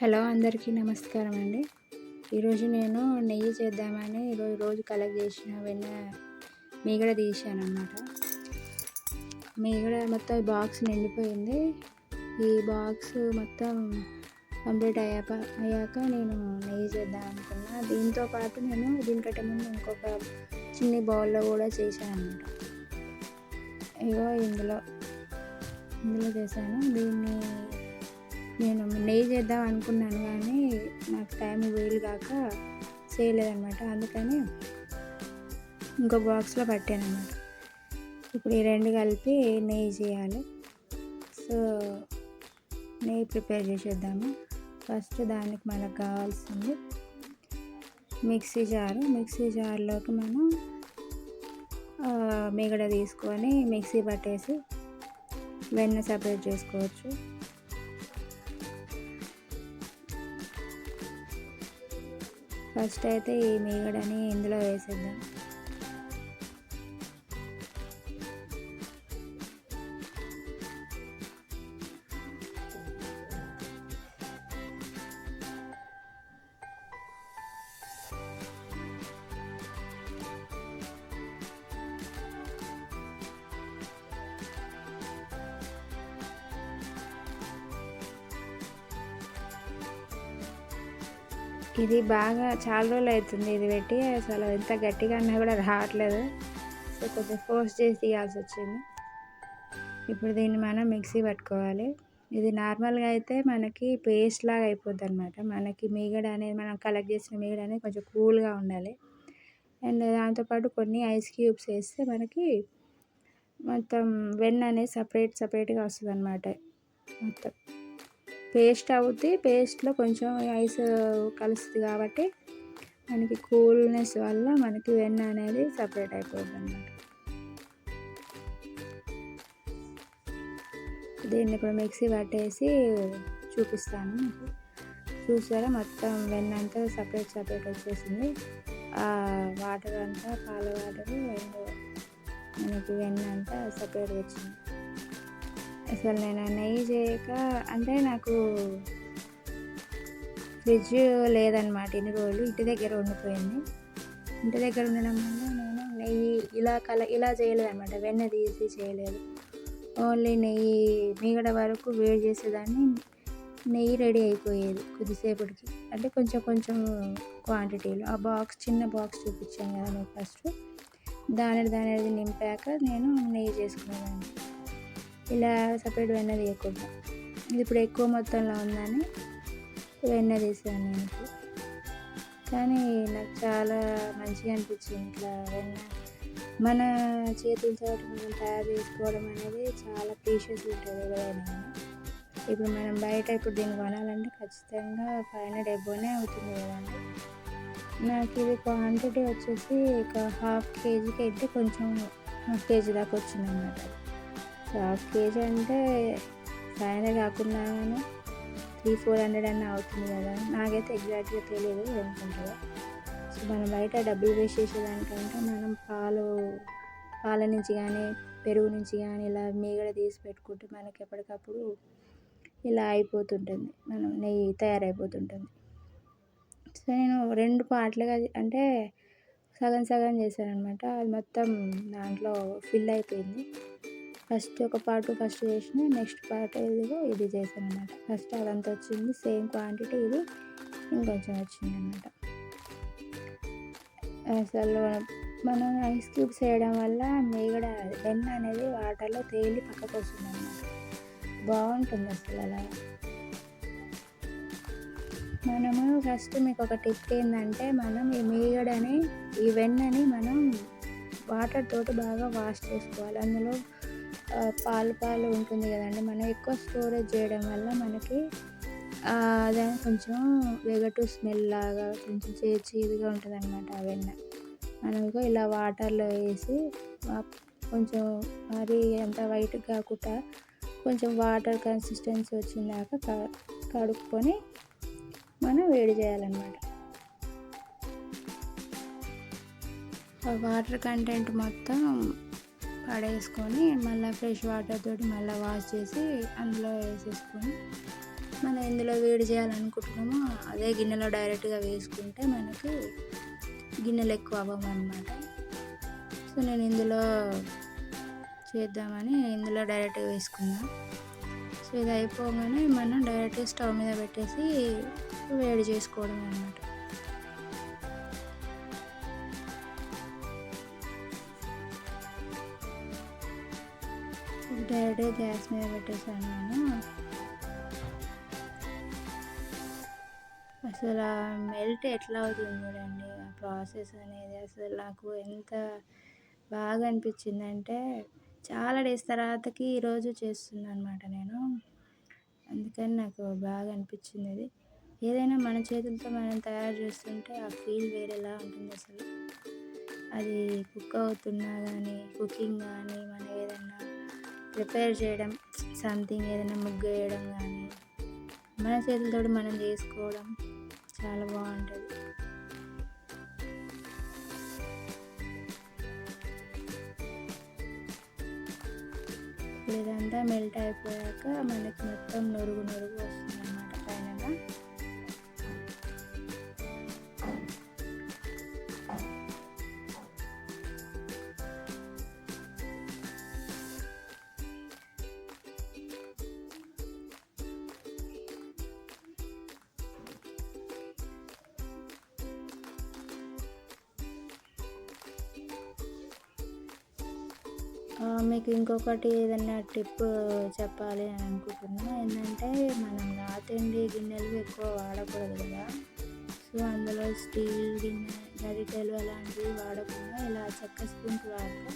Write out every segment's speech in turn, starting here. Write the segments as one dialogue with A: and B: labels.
A: Hello అందరికీ నమస్కారం అండి. ఈరోజు నేను నెయ్యి చేద్దామని ఈరోజు రోజు కలెక్ట్ చేసిన వెన్న మీగడ తీసాను అనమాట మీగడ మొత్తం ఈ బాక్స్ నిండిపోయింది. ఈ బాక్స్ మొత్తం కంప్లీట్ అయ్యాక అయ్యాక నేను నెయ్యి చేద్దాం అనుకున్నా. దీంతో పాటు నేను దీనికంటే ముందు ఇంకొక చిన్ని బౌల్లో కూడా చేశాను అనమాట ఇగో ఇందులో ఇందులో చేశాను. దీన్ని నేను నెయ్యి చేద్దాం అనుకున్నాను కానీ నాకు టైం వీలు కాక చేయలేదన్నమాట. అందుకని ఇంకో బాక్స్లో పట్టాను అన్నమాట ఇప్పుడు ఈ రెండు కలిపి నెయ్యి చేయాలి. సో నెయ్యి ప్రిపేర్ చేసేద్దాము. ఫస్ట్ దానికి మనకు కావాల్సింది మిక్సీ జారు. మిక్సీ జార్లోకి మనం మిగడ తీసుకొని మిక్సీ పట్టేసి వెన్న సపరేట్ చేసుకోవచ్చు. ఫస్ట్ అయితే ఈ మీగడని ఇందులో వేసేద్దాం. ఇది బాగా చాలా రోజులు అవుతుంది ఇది పెట్టి అసలు ఎంత గట్టిగా అన్నా కూడా రావట్లేదు. సో కొంచెం ఫోర్స్ చేసి తీయాల్సి వచ్చింది. ఇప్పుడు దీన్ని మనం మిక్సీ పట్టుకోవాలి. ఇది నార్మల్గా అయితే మనకి పేస్ట్ లాగా అయిపోద్ది అనమాట మనకి మీగడ అనేది మనం కలెక్ట్ చేసిన మీగడ అనేది కొంచెం కూల్గా ఉండాలి. అండ్ దాంతోపాటు కొన్ని ఐస్ క్యూబ్స్ వేస్తే మనకి మొత్తం వెన్న అనేది సపరేట్ సపరేట్గా వస్తుంది అనమాట మొత్తం. పేస్ట్ అవుద్ది. పేస్ట్లో కొంచెం ఐస్ కలుస్తుంది కాబట్టి మనకి కూల్నెస్ వల్ల మనకి వెన్న అనేది సపరేట్ అయిపోద్ది అన్నమాట. దీన్ని ఇప్పుడు మిక్సీ పట్టేసి చూపిస్తాను మీకు. చూసారా? మొత్తం వెన్న అంతా సపరేట్ సపరేట్ వచ్చేసింది. ఆ వాటర్ అంతా పాల వాటర్ అండ్ మనకి వెన్న అంతా సపరేట్ వచ్చింది. అసలు నేను నెయ్యి చేయక అంటే నాకు ఫ్రిడ్జ్ లేదనమాట ఇన్ని రోజులు ఇంటి దగ్గర ఉండిపోయింది. ఇంటి దగ్గర ఉండడం వల్ల నేను నెయ్యి ఇలా కల ఇలా చేయలేదన్నమాట. వెన్న తీసి చేయలేదు. ఓన్లీ నెయ్యి మిగడ వరకు వేడి చేసేదాన్ని నెయ్యి రెడీ అయిపోయేది కొద్దిసేపటికి. అంటే కొంచెం కొంచెం క్వాంటిటీలో. ఆ బాక్స్ చిన్న బాక్స్ చూపించాను కదా నేను ఫస్ట్. దాని దాని నింపాక నేను నెయ్యి చేసుకునేదాన్ని. ఇలా సపరేట్ వెన్న తీయకూడదు ఇప్పుడు ఎక్కువ మొత్తంలో ఉందని వెన్న తీసాను నేను కానీ నాకు చాలా మంచిగా అనిపించింది ఇట్లా వెన్న. మన చేతులతో మనం తయారు చేసుకోవడం అనేది చాలా ప్రీషియస్ ఉంటుంది ఎవరైనా ఇప్పుడు మనం బయట ఇప్పుడు దీన్ని కొనాలంటే ఖచ్చితంగా ఫైవ్ హండ్రెడ్ ఎబోనే అవుతుంది కదండి నాకు ఇది క్వాంటిటీ వచ్చేసి ఒక హాఫ్ కేజీకి అయితే కొంచెం హాఫ్ కేజీ దాకా వచ్చిందన్నమాట. అన్నమాట హాఫ్ కేజీ అంటే ఫైవ్ హండ్రెడ్ కాకుండా కానీ త్రీ ఫోర్ హండ్రెడ్ అన్న అవుతుంది కదా. నాకైతే ఎగ్జాక్ట్గా తెలియదు అనుకుంటుందో సో మనం బయట డబ్బులు వేస్ట్ చేసేదానికంటే మనం పాలు పాల నుంచి కానీ పెరుగు నుంచి కానీ ఇలా మీగడ తీసి పెట్టుకుంటే మనకి ఎప్పటికప్పుడు ఇలా అయిపోతుంటుంది. మనం నెయ్యి తయారైపోతుంటుంది. సో నేను రెండు పాటలుగా అంటే సగం సగం చేశాను అనమాట అది మొత్తం దాంట్లో ఫిల్ అయిపోయింది. ఫస్ట్ ఒక పార్ట్ ఫస్ట్ చేసిన నెక్స్ట్ పార్ట్ ఇదిగో ఇది చేశాను అనమాట ఫస్ట్ అదంతా వచ్చింది సేమ్ క్వాంటిటీ ఇది ఇంకొంచెం వచ్చింది అనమాట అసలు మనం ఐస్ క్యూబ్స్ వేయడం వల్ల మేగడ వెన్న అనేది వాటర్లో తేలి పక్కకు వస్తుంది అనమాట బాగుంటుంది అసలు అలా. మనము ఫస్ట్ మీకు ఒక టిప్ ఏంటంటే మనం ఈ మీగడని ఈ వెన్నని మనం వాటర్ తోటి బాగా వాష్ చేసుకోవాలి. అందులో పాలు పాలు ఉంటుంది కదండి. మనం ఎక్కువ స్టోరేజ్ చేయడం వల్ల మనకి అదే కొంచెం వెగటు స్మెల్ లాగా కొంచెం చేదుగా ఉంటుంది అనమాట అవన్నీ మనం ఇలా వాటర్లో వేసి కొంచెం మరి అంత వైట్ కాకుండా కొంచెం వాటర్ కన్సిస్టెన్సీ వచ్చిందాక కడుక్కొని మనం వేడి చేయాలన్నమాట. వాటర్ కంటెంట్ మొత్తం పడేసుకొని మళ్ళీ ఫ్రెష్ వాటర్ తోటి మళ్ళీ వాష్ చేసి అందులో వేసేసుకొని మనం ఎందులో వేడి చేయాలనుకుంటున్నామో అదే గిన్నెలో డైరెక్ట్గా వేసుకుంటే మనకి గిన్నెలు ఎక్కువ అవ్వము అనమాట సో నేను ఇందులో చేద్దామని ఇందులో డైరెక్ట్గా వేసుకున్నా. సో ఇది అయిపోగానే మనం డైరెక్ట్గా స్టవ్ మీద పెట్టేసి వేడి చేసుకోవడం అనమాట డైరెక్ట్గా గ్యాస్ మీద పెట్టేసాను నేను. అసలు ఆ మెల్ట్ ఎట్లా అవుతుంది చూడండి ఆ ప్రాసెస్ అనేది అసలు నాకు ఎంత బాగా అనిపించింది అంటే చాలా డేస్ తర్వాతకి ఈరోజు చేస్తున్నాను అనమాట నేను. అందుకని నాకు బాగా అనిపించింది అది. ఏదైనా మన చేతులతో మనం తయారు చేస్తుంటే ఆ ఫీల్ వేరేలా ఉంటుంది అసలు. అది కుక్ అవుతున్నా కానీ కుకింగ్ కానీ మన ప్రిపేర్ చేయడం సంథింగ్ ఏదైనా ముగ్గు వేయడం కానీ మన చేతులతో మనం చేసుకోవడం చాలా బాగుంటుంది. ఇదంతా మెల్ట్ అయిపోయాక మనకి మొత్తం నొరుగు నొరుగు మీకు ఇంకొకటి ఏదైనా టిప్ చెప్పాలి అని అనుకుంటున్నా. ఏంటంటే మనం నాతిండి గిన్నెలు ఎక్కువ వాడకూడదు కదా. సో అందులో స్టీల్ గిన్నె గరిటెలు అలాంటివి వాడకుండా ఇలా చెక్క స్పూన్స్ వాడితే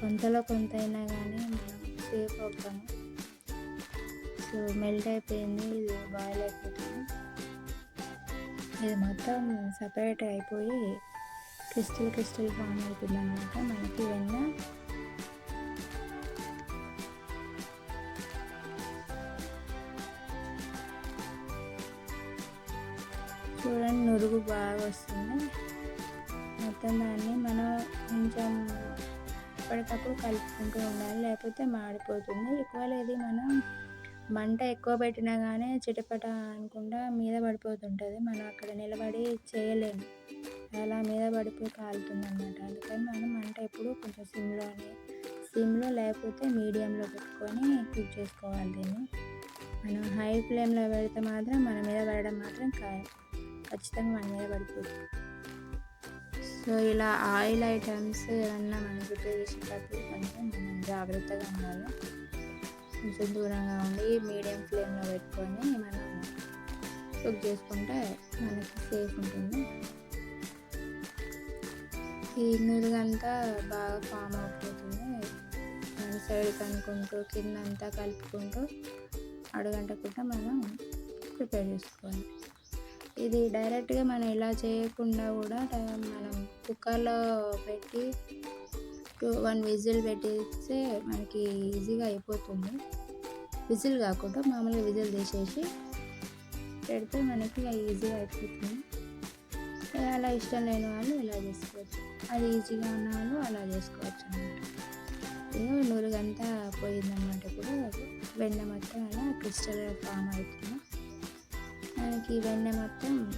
A: కొంతలో కొంత అయినా కానీ మనం సేఫ్ అవుతాము. సో మెల్ట్ అయిపోయింది ఇది బాయిల్ అయిపోతుంది. ఇది మొత్తం సపరేట్ అయిపోయి క్రిస్టల్ క్రిస్టల్ ఫామ్ అవుతుంది అనమాట మనకి వెన్న చూడండి నురుగు బాగా వస్తుంది. మొత్తం దాన్ని మనం కొంచెం ఎప్పటికప్పుడు కలుపుకుంటూ ఉండాలి లేకపోతే మాడిపోతుంది. ఎక్కువ ఇది మనం మంట ఎక్కువ పెట్టినా కానీ చిటపట అనుకుండా మీద పడిపోతుంటుంది. మనం అక్కడ నిలబడి చేయలేము. అలా మీద పడిపోయి కాలుతుంది అనమాట అందుకని మనం మంట ఎప్పుడు కొంచెం సిమ్లోనే సిమ్లో లేకపోతే మీడియంలో పెట్టుకొని కుక్ చేసుకోవాలి దీన్ని. మనం హై ఫ్లేమ్లో పెడితే మాత్రం మన మీద పడడం మాత్రం ఖాయం. ఖచ్చితంగా మన మీద పడిపోతుంది సో ఇలా ఆయిల్ ఐటమ్స్ ఏమన్నా మనం ప్రిపేర్ చేసేటప్పుడు కొంచెం మనం జాగ్రత్తగా ఉండాలి. కొంచెం దూరంగా ఉండి మీడియం ఫ్లేమ్లో పెట్టుకొని మనం కుక్ చేసుకుంటే మనకి సేఫ్ ఉంటుంది. ఈ నురుగంతా బాగా ఫామ్ అయిపోతుంది. మన సైడ్ కనుక్కుంటూ కింద అంతా కలుపుకుంటూ అడుగంటకుండా మనం ప్రిపేర్ చేసుకోవాలి. ఇది డైరెక్ట్గా మనం ఇలా చేయకుండా కూడా మనం కుక్కర్లో పెట్టి టూ వన్ విజిల్ పెట్టేస్తే మనకి ఈజీగా అయిపోతుంది. విజిల్ కాకుండా మామూలుగా విజిల్ తీసేసి పెడితే మనకి ఈజీగా అయిపోతుంది. అలా ఇష్టం లేని వాళ్ళు ఇలా చేసుకోవచ్చు. అది ఈజీగా ఉన్న వాళ్ళు అలా చేసుకోవచ్చు అనమాట ఏదో నూరుగంతా పోయిందన్నమాట ఇప్పుడు. వెన్న మొత్తం అలా క్రిస్టల్ ఫామ్ అవుతుంది. మనకి ఇవన్నీ మొత్తం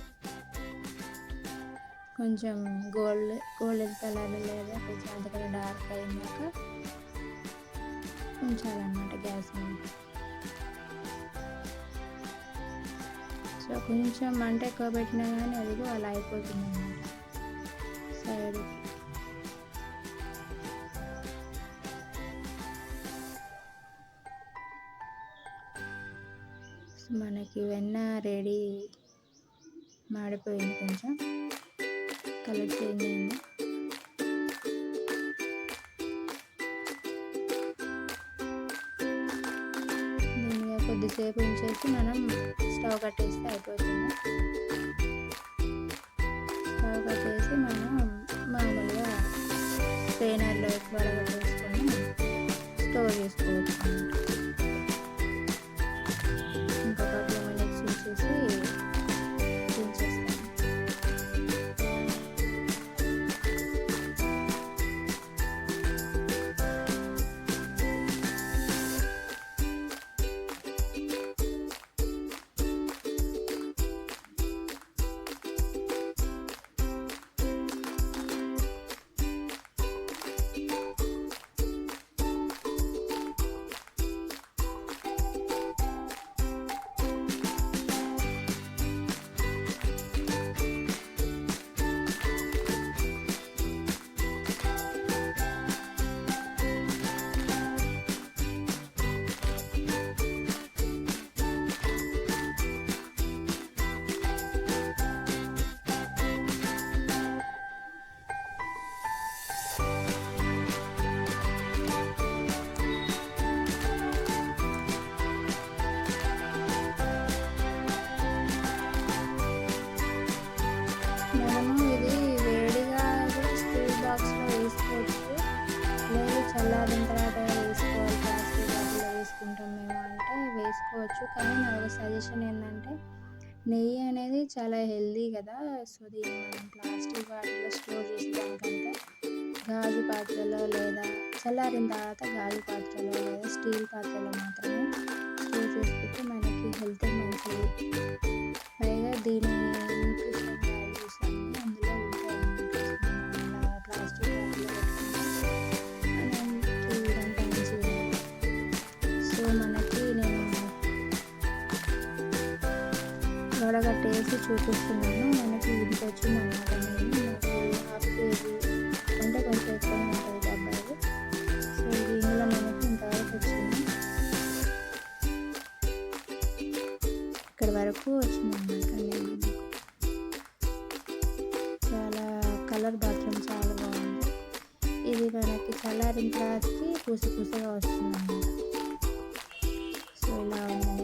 A: కొంచెం గోల్డ్ గోల్డెన్ కలర్ లేదా కొంచెం అంతకన్నా డార్క్ అయ్యాక ఉంచాలన్నమాట గ్యాస్ మీద. సో కొంచెం మంట ఎక్కువ పెట్టినా కానీ అది అలా అయిపోతుంది అన్నమాట. సైడ్ మనకి వెన్న రెడీ మాడిపోయింది కొంచెం. కలర్ చేంజ్ అయింది. దీనిగా కొద్దిసేపు ఉంచేసి మనం స్టవ్ కట్టేస్తే అయిపోతుంది. స్టవ్ కట్టేసి మనం మామూలుగా స్ట్రైనర్లో వడగట్టేసుకొని స్టోర్ చేసుకోవచ్చు. మినిట్స్ ఉంచేసి ఏంటంటే నెయ్యి అనేది చాలా హెల్దీ కదా. సో దీన్ని మనం ప్లాస్టిక్ వాటిలో స్టోర్ చేసేదానికంటే గాజు పాత్రలో లేదా చల్లారిన తర్వాత గాజు పాత్రలో లేదా స్టీల్ పాత్రలో మాత్రమే స్టోర్ చేసుకుంటే మనకి హెల్త్ మంచిది. పైగా దీని న్యూట్రిషన్ వాల్యూస్ అన్నీ అందులో ఉంటాయి. ప్లాస్టిక్ వాటిలో మనకి ఇదంతా మంచిది సో మనకి వడగట్టేసి చూపిస్తున్నాను. మనకి ఇది వచ్చింది అనమాట హాఫ్ కేజీ అంటే కొంచెం ఎక్కువనే ఉంటుంది సో మనకి ఇంతవరకు వచ్చింది. ఇక్కడ వరకు వచ్చింది అనమాట చాలా కలర్ బాత్రూమ్ చాలా బాగుంది. ఇది మనకి చల్లారిన తర్వాతకి పూస పూసగా వస్తుంది సో ఇలా ఉంది.